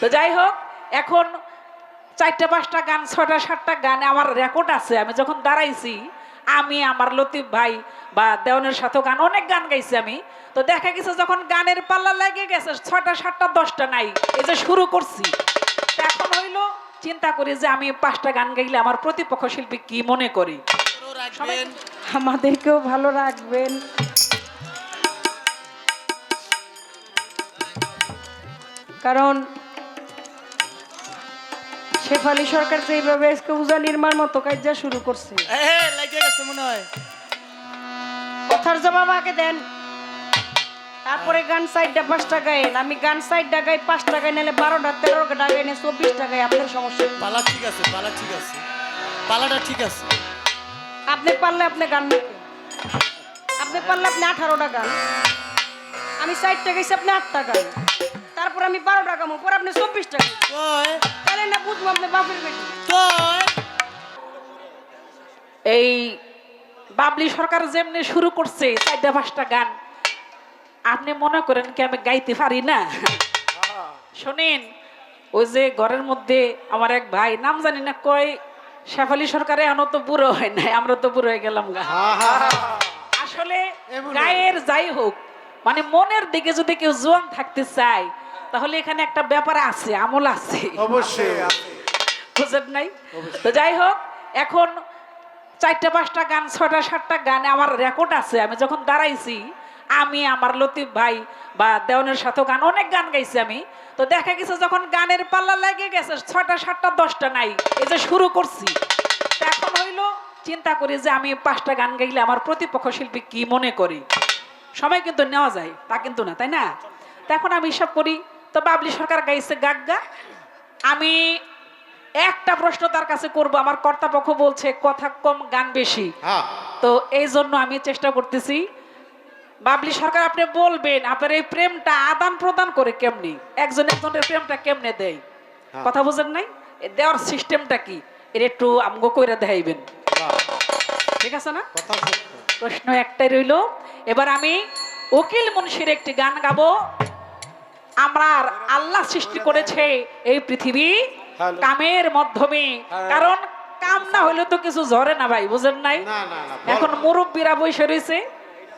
তো যাই হোক এখন চারটা পাঁচটা গান ছটা সাতটা গানে আমার রেকর্ড আছে। আমি যখন দাঁড়াইছি আমি আমার লতিফ ভাই বা দেওয়ানের সাথেও গান অনেক গান গাইছি আমি। তো দেখা গেছে যখন গানের পাল্লা লেগে গেছে ছটা সাতটা দশটা নাই এই যে শুরু করছি। এখন হইল চিন্তা করি যে আমি পাঁচটা গান গাইলে আমার প্রতিপক্ষ শিল্পী কি মনে করি? আমাদেরকেও ভালো রাখবেন। কারণ শেফালি সরকার যে এইভাবে আজকে উজা নির্মাণ মতো কাজ শুরু করছে। এ লাগে গেছে মনে হয়। কথার জবাব আগে দেন। তারপরে গান সাইডটা পাঁচটা গায়েন আমি গান সাইডটা গাই পাঁচটা গাই নিলে বারোটা তেরোটা গাই নিয়ে চব্বিশটা গাই আপনার সমস্যা পালা ঠিক আছে পালা ঠিক আছে। পালাটা ঠিক আছে। আপনি পারলে আপনি গান আপনি পারলে আপনি আঠারোটা গান। আমি সাইডটা গাইছি আপনি আটটা গান। তারপর আমি বারোটা গামো পর আপনি চব্বিশটা গান। কয় না বুঝব আপনি বাপের বেটি কয় এই বাবলি সরকার যেমনি শুরু করছে চারটা পাঁচটা গান আপনি মনে করেন কি আমি গাইতে পারি না? শোনেন ওই যে ঘরের মধ্যে আমার এক ভাই নাম জানি না কয় শেফালি সরকারে এখনও তো বুড়ো হয় নাই আমরা তো বুড়ো হয়ে গেলাম গা। আসলে গায়ের যাই হোক মানে মনের দিকে যদি কেউ জোয়ান থাকতে চায় তাহলে এখানে একটা ব্যাপার আছে আমল আছে। অবশ্যই। বুঝেন নাই? তো যাই হোক এখন চারটা পাঁচটা গান ছটা সাতটা গানে আমার রেকর্ড আছে। আমি যখন দাঁড়াইছি আমি আমার লতিফ ভাই বা দেওয়ানের সাথেও গান অনেক গান গাইছি আমি। তো দেখা গেছে যখন গানের পাল্লা লেগে গেছে ছটা সাতটা দশটা নাই এই যে শুরু করছি। এখন হইল চিন্তা করি যে আমি পাঁচটা গান গাইলে আমার প্রতিপক্ষ শিল্পী কি মনে করি? সময় কিন্তু নেওয়া যায় তা কিন্তু না তাই না? তো এখন আমি হিসাব করি তো বাবলি সরকার গাইছে গাগ্গা আমি একটা প্রশ্ন তার কাছে করব। আমার কর্তাপক্ষ বলছে কথা কম গান বেশি। তো এই জন্য আমি চেষ্টা করতেছি। বাবলি সরকার আপনি বলবেন আপনার এই প্রেমটা আদান প্রদান করে কেমনি? একজন একজনের প্রেমটা কেমনে দেয়। কথা বুঝেন নাই? দেওয়ার সিস্টেমটা কি? এর একটু আমগো কইরা দেখাইবেন। ঠিক আছে না? প্রশ্ন একটাই রইল এবার আমি উকিল মুন্সির একটি গান গাবো। আমার আল্লাহ সৃষ্টি করেছে এই পৃথিবী কামের মাধ্যমে। কারণ কাম না হইলে তো কিছু ঝরে না ভাই বুঝেন নাই? এখন মুরব্বীরা বসে রয়েছে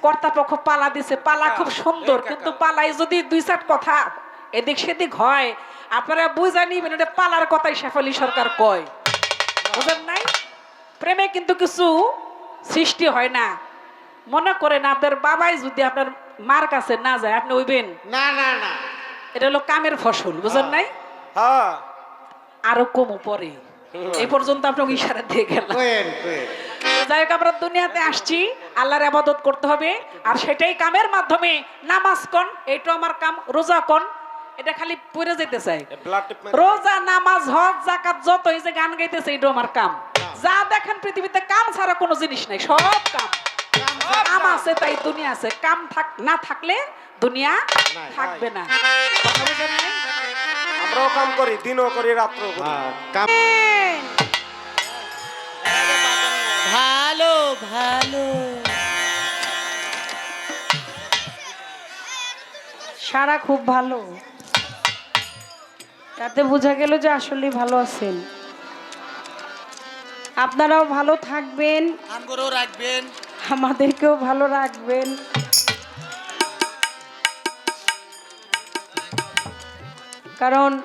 কর্তাপক্ষ পালা দিছে। পালা খুব সুন্দর কিন্তু পালাই যদি দুই চার কথা এদিক সেদিক হয় আপনারা বুঝা নিবেন এটা পালার কথাই শেফালি সরকার কয়। বুঝেন নাই? প্রেমে কিন্তু কিছু সৃষ্টি হয় না। মনে করেন আপনার বাবাই যদি আপনার মার কাছে না যায় আপনি ওইবেন না না না। এটা হলো কামের ফসল বুঝেন নাই? হ্যাঁ। আরও কমও পরে। এই পর্যন্ত আপনাকে ইশারা দিয়ে গেলাম যাই হোক আমরা দুনিয়াতে আসছি আল্লাহর আবাদত করতে হবে আর সেটাই কামের মাধ্যমে। নামাজ কন এইটা আমার কাম রোজা কন এটা খালি পড়ে যেতে চাই। রোজা নামাজ হজ জাকাত যত এই যে গান গাইতেছে এটা আমার কাম। যা দেখেন পৃথিবীতে কাম ছাড়া কোনো জিনিস নাই সব কাম কাম। আছে তাই দুনিয়া আছে। কাম থাক না থাকলে দুনিয়া থাকবে না? আমরাও কাম করি দিনও করি রাত্রও করি। হ্যাঁ কাম ভালো ভালো। সারা খুব ভালো। তাতে বোঝা গেল যে আসলে ভালো আছেন। আপনারাও ভালো থাকবেন। রাখবেন। আমাদেরকেও ভালো রাখবেন। কারণ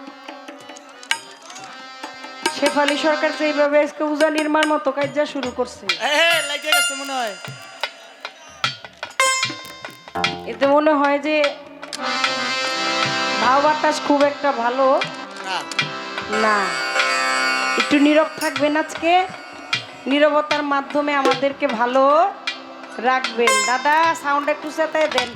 শেফালি সরকার যে এইভাবে আজকে উজা নির্মাণ মতো কাজ শুরু করছে। মনে হয়। এতে মনে হয় যে ভাব বাতাস খুব একটা ভালো। না। একটু নীরব থাকবেন আজকে। নীরবতার মাধ্যমে আমাদেরকে ভালো রাখবেন। দাদা সাউন্ড একটু সাথে দেন।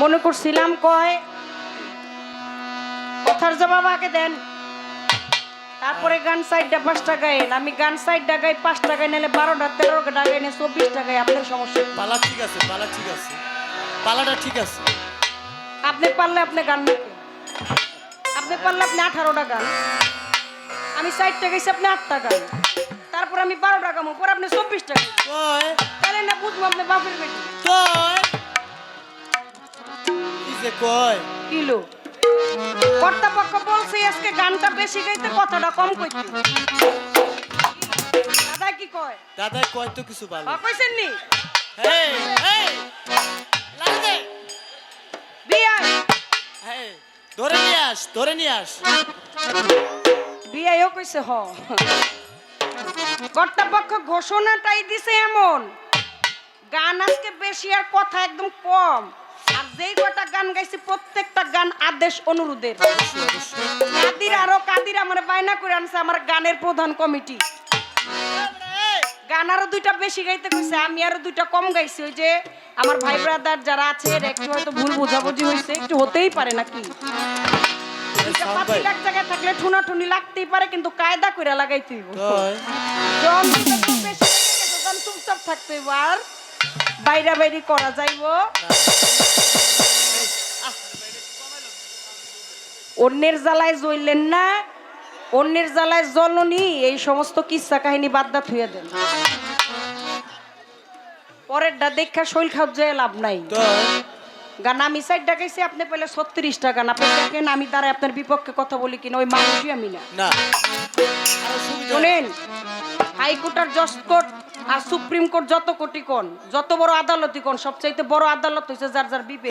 মনে করছিলাম কয় কথার জবাব আগে দেন। তারপরে গান সাইডটা পাঁচটা গায়েন আমি গান সাইডটা গাই পাঁচটা গাই নিলে বারোটা তেরোটা গাই নিয়ে চব্বিশ টাকায় আপনার সমস্যা? পালা ঠিক আছে পালা ঠিক আছে। পালাটা ঠিক আছে। আপনি পারলে আপনি গান আপনি পারলে আপনি আঠারোটা গান। আমি ষাটটা গাইছি আপনি আট টাকা। তারপর আমি বারোটা গামো পর আপনি চব্বিশটা গান কয়? তাহলে না বুঝব আপনি বাপের বেটি কয়? কিলো। কর্তাপক্ষ বলছে আজকে গানটা বেশি গাইতে কথাটা কম কইতে দাদা কি কয়? দাদা কয় তো কিছু ভালো কইছেন নি? হেই হেই লাগে ধরে নিয়ে আস ধরে নিয়ে আস। বিয়াইও কইছে, হ। কর্তাপক্ষ ঘোষণাটাই দিছে এমন। গান আজকে বেশি আর কথা একদম কম। আর যেই কটা গান গাইছি, প্রত্যেকটা গান আদেশ অনুরোধের। কাদির আরও কাদির আমার বায়না করে আনছে আমার গানের প্রধান কমিটি। গান আরও দুইটা বেশি গাইতে কইছে, আমি আরও দুইটা কম গাইছি। ওই যে আমার ভাই ব্রাদার যারা আছে একটু হয়তো ভুল বোঝাবুঝি হয়েছে একটু হতেই পারে নাকি? এক জায়গায় থাকলে লাগতেই পারে কিন্তু কায়দা করে চুপচাপ থাকতে আর। বাইরা বাইরি যাইব। অন্যের জ্বালায় জ্বললেন না অন্যের জ্বালায় জ্বলনি এই সমস্ত কিচ্ছা কাহিনী বাদ দা থুয়ে দেন। পরেরটা দেখা শৈল খাওয়া যায় লাভ নাই। গান আমি সাইড ডাকাইছি আপনি পেলে ছত্রিশটা গান। আপনি দেখেন আমি দাঁড়ায় আপনার বিপক্ষে কথা বলি কিনা ওই মানুষই আমি না। শোনেন হাইকোর্ট আর জজ কোর্ট আর সুপ্রিম কোর্ট যত কোটি কোন যত বড় আদালতই কোন সবচাইতে বড় আদালত হইছে যার যার বিবেক।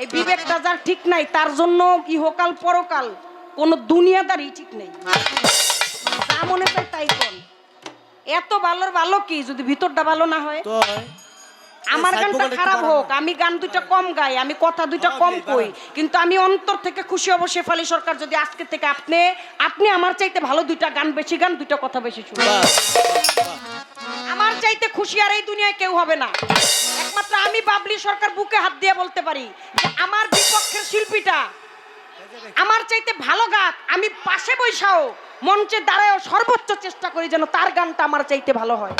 এই বিবেকটা যার ঠিক নাই তার জন্য ইহকাল পরকাল কোন দুনিয়াদারই ঠিক নেই। যা মনে চায় তাই কোন এত ভালোর ভালো কি যদি ভিতরটা ভালো না হয়? আমার গানটা খারাপ হোক আমি গান দুইটা কম গাই আমি কথা দুইটা হ্যাঁ, কম কই। কিন্তু আমি অন্তর থেকে খুশি হব শেফালি সরকার যদি আজকে থেকে আপনি আপনি আমার চাইতে ভালো দুইটা গান বেশি গান দুইটা কথা বেশি শুনুন। আমার চাইতে খুশি আর এই দুনিয়ায় কেউ হবে না। একমাত্র আমি বাবলি সরকার বুকে হাত দিয়ে বলতে পারি যে আমার বিপক্ষের শিল্পীটা আমার চাইতে ভালো গাক আমি পাশে বৈশাও মঞ্চে দাঁড়ায়ও সর্বোচ্চ চেষ্টা করি যেন তার গানটা আমার চাইতে ভালো হয়।